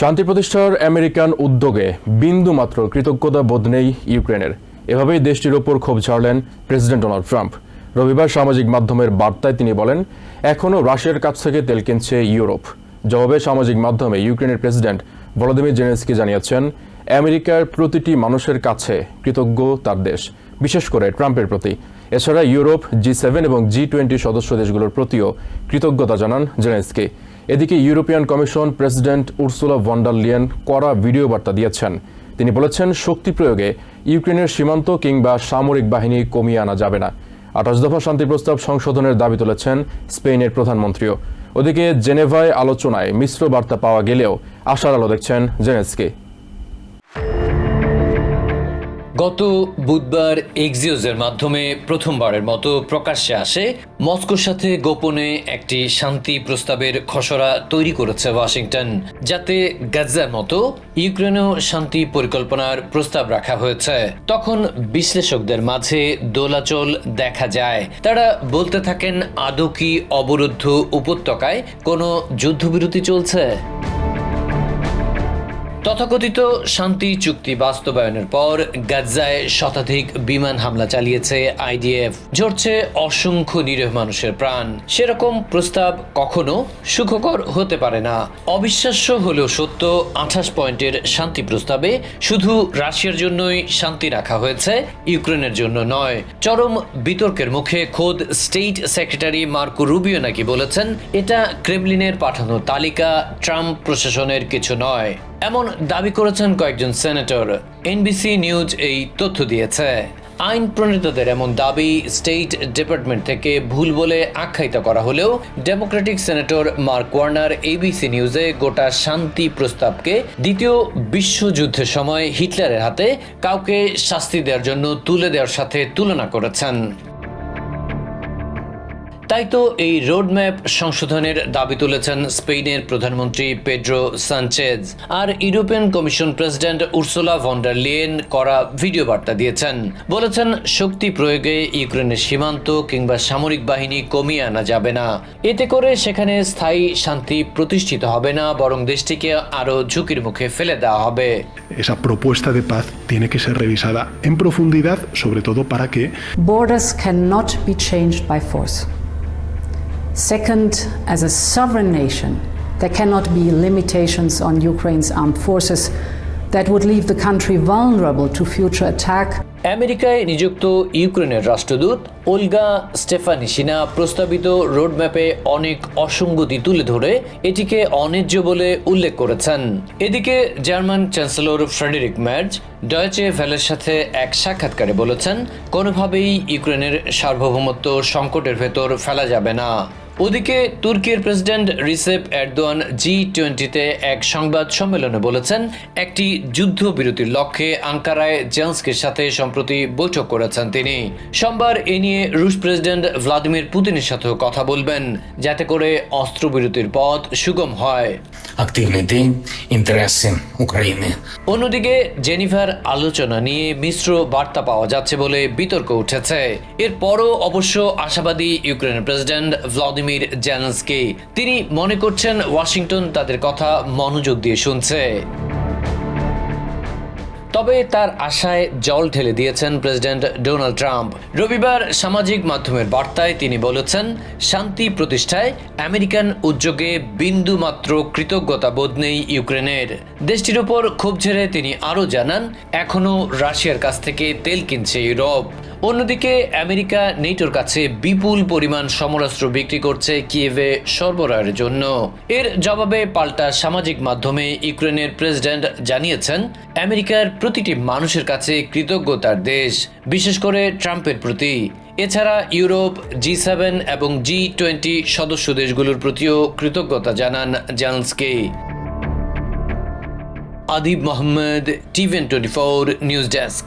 শান্তি প্রতিষ্ঠার আমেরিকান উদ্যোগে বিন্দুমাত্র কৃতজ্ঞতা বোধ নেই ইউক্রেনের। এভাবেই দেশটির ওপর ক্ষোভ ছাড়লেন প্রেসিডেন্ট ডোনাল্ড ট্রাম্প। রবিবার সামাজিক মাধ্যমের বার্তায় তিনি বলেন, এখনও রাশিয়ার কাছ থেকে তেল কিনছে ইউরোপ। জবাবে সামাজিক মাধ্যমে ইউক্রেনের প্রেসিডেন্ট ভলোদিমির জেনেস্কি জানিয়েছেন, আমেরিকার প্রতিটি মানুষের কাছে কৃতজ্ঞ তার দেশ, বিশেষ করে ট্রাম্পের প্রতি। এছাড়া ইউরোপ, জি সেভেন এবং জি টোয়েন্টি সদস্য দেশগুলোর প্রতিও কৃতজ্ঞতা জানান জেলেন্সকি। এদিকে European Commission President Ursula von der Leyen কড়া ভিডিও বার্তা দিয়েছেন। তিনি বলেছেন, শক্তি প্রয়োগে ইউক্রেনের সীমান্ত কিংবা সামরিক বাহিনী কমিয়ে আনা যাবে না। আঠাশ দফা শান্তি প্রস্তাব সংশোধনের দাবি তুলেছেন স্পেনের প্রধানমন্ত্রীও। ওদিকে জেনেভায় আলোচনায় মিশ্র বার্তা পাওয়া গেলেও আশার আলো দেখছেন জেনেস্কি। গত বুধবার এক্সিওজের মাধ্যমে প্রথমবারের মতো প্রকাশ্যে আসে মস্কোর সাথে গোপনে একটি শান্তি প্রস্তাবের খসড়া তৈরি করেছে ওয়াশিংটন, যাতে গাজার মতো ইউক্রেনেও শান্তি পরিকল্পনার প্রস্তাব রাখা হয়েছে। তখন বিশ্লেষকদের মাঝে দোলাচল দেখা যায়। তারা বলতে থাকেন, আদৌ কি অবরুদ্ধ উপত্যকায় কোনো যুদ্ধবিরতি চলছে? তথাকথিত শান্তি চুক্তি বাস্তবায়নের পর গাজায় শতাধিক বিমান হামলা চালিয়েছে আইডিএফ। ঝরছে অসংখ্য নিরীহ মানুষের প্রাণ। সেরকম প্রস্তাব কখনো সুখকর হতে পারে না। অবিশ্বাস্য হলেও সত্য, আঠাশ পয়েন্টের শান্তি প্রস্তাবে শুধু রাশিয়ার জন্যই শান্তি রাখা হয়েছে, ইউক্রেনের জন্য নয়। চরম বিতর্কের মুখে খোদ স্টেট সেক্রেটারি মার্কো রুবিও নাকি বলেছেন, এটা ক্রেমলিনের পাঠানো তালিকা ট্রাম্প প্রশাসনের কিছু নয়। এমন দাবি করেছেন কয়েকজন সেনেটর। এনবিসি নিউজ এই তথ্য দিয়েছে। আইন প্রণেতাদের এমন দাবি স্টেট ডিপার্টমেন্ট থেকে ভুল বলে আখ্যায়িত করা হলেও Democratic senator Mark Warner ABC নিউজে গোটা শান্তি প্রস্তাবকে দ্বিতীয় বিশ্বযুদ্ধের সময় হিটলারের হাতে কাউকে শাস্তি দেওয়ার জন্য তুলে দেওয়ার সাথে তুলনা করেছেন। তাই তো এই রোডম্যাপ সংশোধনের দাবি তুলেছেন স্পেনের প্রধানমন্ত্রী পেড্রো সানচেজ। আর European Commission President Ursula von der Leyen করা ভিডিও বার্তা দিয়েছেন। বলেছেন শক্তি প্রয়োগে ইউক্রেনের সীমান্ত কিংবা সামরিক বাহিনী কমিয়ে আনা যাবে না। এতে করে সেখানে স্থায়ী শান্তি প্রতিষ্ঠিত হবে না বরং দেশটিকে আরও ঝুঁকির মুখে ফেলে দেওয়া হবে। Esa propuesta de paz tiene que ser revisada en profundidad, sobre todo para que Borders cannot be changed by force. Second, as a sovereign nation, there cannot be limitations on Ukraine's armed forces that would leave the country vulnerable to future attack. আমেরিকায় নিযুক্ত ইউক্রেনের রাষ্ট্রদূত Olga স্টেফানিসিনা প্রস্তাবিত রোডম্যাপে অনেক অসঙ্গতি তুলে ধরে এটিকে অন্যায্য বলে উল্লেখ করেছেন। এদিকে German chancellor Friedrich Merz Deutsche ভ্যালের সাথে এক সাক্ষাৎকারে বলেছেন কোনোভাবেই ইউক্রেনের সার্বভৌমত্ব সংকটের ভেতর ফেলা যাবে না। ওদিকে তুর্কির প্রেসিডেন্ট রিসেপ এরদোয়ান জি টোয়েন্টিতে এক সংবাদ সম্মেলনে বলেছেন একটি যুদ্ধবিরতির লক্ষ্যে আঙ্কারায় জেন্সকের সাথে সম্প্রতি বৈঠক করেছেন তিনি। সোমবার এ নিয়ে রুশ প্রেসিডেন্ট ভ্লাদিমির পুতিনের সাথেও কথা বলবেন যাতে করে অস্ত্রবিরতির পথ সুগম হয়। অন্যদিকে জেনিফার আলোচনা নিয়ে মিশ্র বার্তা পাওয়া যাচ্ছে বলে বিতর্ক উঠেছে। এরপরও অবশ্য আশাবাদী ইউক্রেনের প্রেসিডেন্ট ভ্লাদিমির জেলেন্সকি তিনি মনে করছেন ওয়াশিংটন তাদের কথা মনোযোগ দিয়ে শুনছে। তবে তার আশায় জল ঢেলে দিয়েছেন প্রেসিডেন্ট ডোনাল্ড ট্রাম্প। রবিবার সামাজিক মাধ্যমের বার্তায় তিনি বলেছেন, শান্তি প্রতিষ্ঠায় আমেরিকান উদ্যোগে বিন্দু মাত্র কৃতজ্ঞতা বোধ নেই ইউক্রেনের। দেশটির উপর ক্ষোভ ঝেড়ে তিনি আরও জানান, এখনও রাশিয়ার কাছ থেকে তেল কিনছে ইউরোপ। অন্যদিকে আমেরিকা নেটোর কাছে বিপুল পরিমাণ সমরাস্ত্র বিক্রি করছে কিয়েভে সরবরাহের জন্য। এর জবাবে পাল্টা সামাজিক মাধ্যমে ইউক্রেনের প্রেসিডেন্ট জানিয়েছেন, আমেরিকার প্রতিটি মানুষের কাছে কৃতজ্ঞতার দেশ, বিশেষ করে ট্রাম্পের প্রতি। এছাড়া ইউরোপ, জি সেভেন এবং জি টোয়েন্টি সদস্য দেশগুলোর প্রতিও কৃতজ্ঞতা জানান জেলসকে Adib Mohammad টিভেন twenty four news desk.